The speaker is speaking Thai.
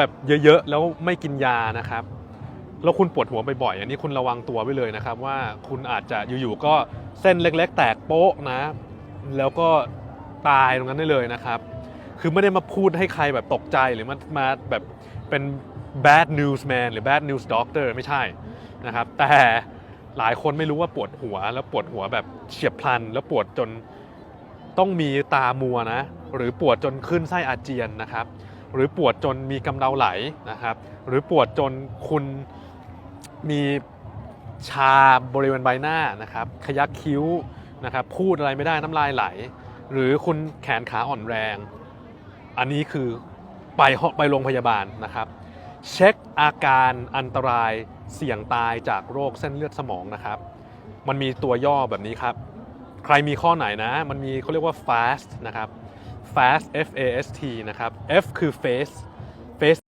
แบบเยอะๆแล้วไม่กินยานะครับ แล้วคุณปวดหัวบ่อยๆอันนี้คุณระวังตัวไว้เลยนะครับ ว่าคุณอาจจะอยู่ๆก็เส้นเล็ก ๆ แตกโป๊ะนะ แล้วก็ตายตรงนั้นได้เลยนะครับ คือไม่ได้มาพูดให้ใครแบบตกใจหรือมามาแบบเป็น bad news man หรือ bad news doctor ไม่ใช่นะครับ แต่หลายคนไม่รู้ว่าปวดหัว แล้วปวดหัวแบบเฉียบพลัน แล้วปวดจนต้องมีตามัวนะ หรือปวดจนขึ้นไส้อาเจียนนะครับ หรือปวดจนมีกำเดาไหลนะครับ หรือปวดจนคุณมีชาบริเวณใบหน้านะครับ ขยักคิ้วนะครับ พูดอะไรไม่ได้น้ำลายไหล หรือคุณแขนขาอ่อนแรง อันนี้คือไปไปโรงพยาบาลนะครับ เช็คอาการอันตรายเสี่ยงตายจากโรคเส้นเลือดสมองนะครับ มันมีตัวย่อแบบนี้ครับ ใครมีข้อไหนนะ มันมีเขาเรียกว่า fast นะครับ fast F A S T นะครับ F คือ face face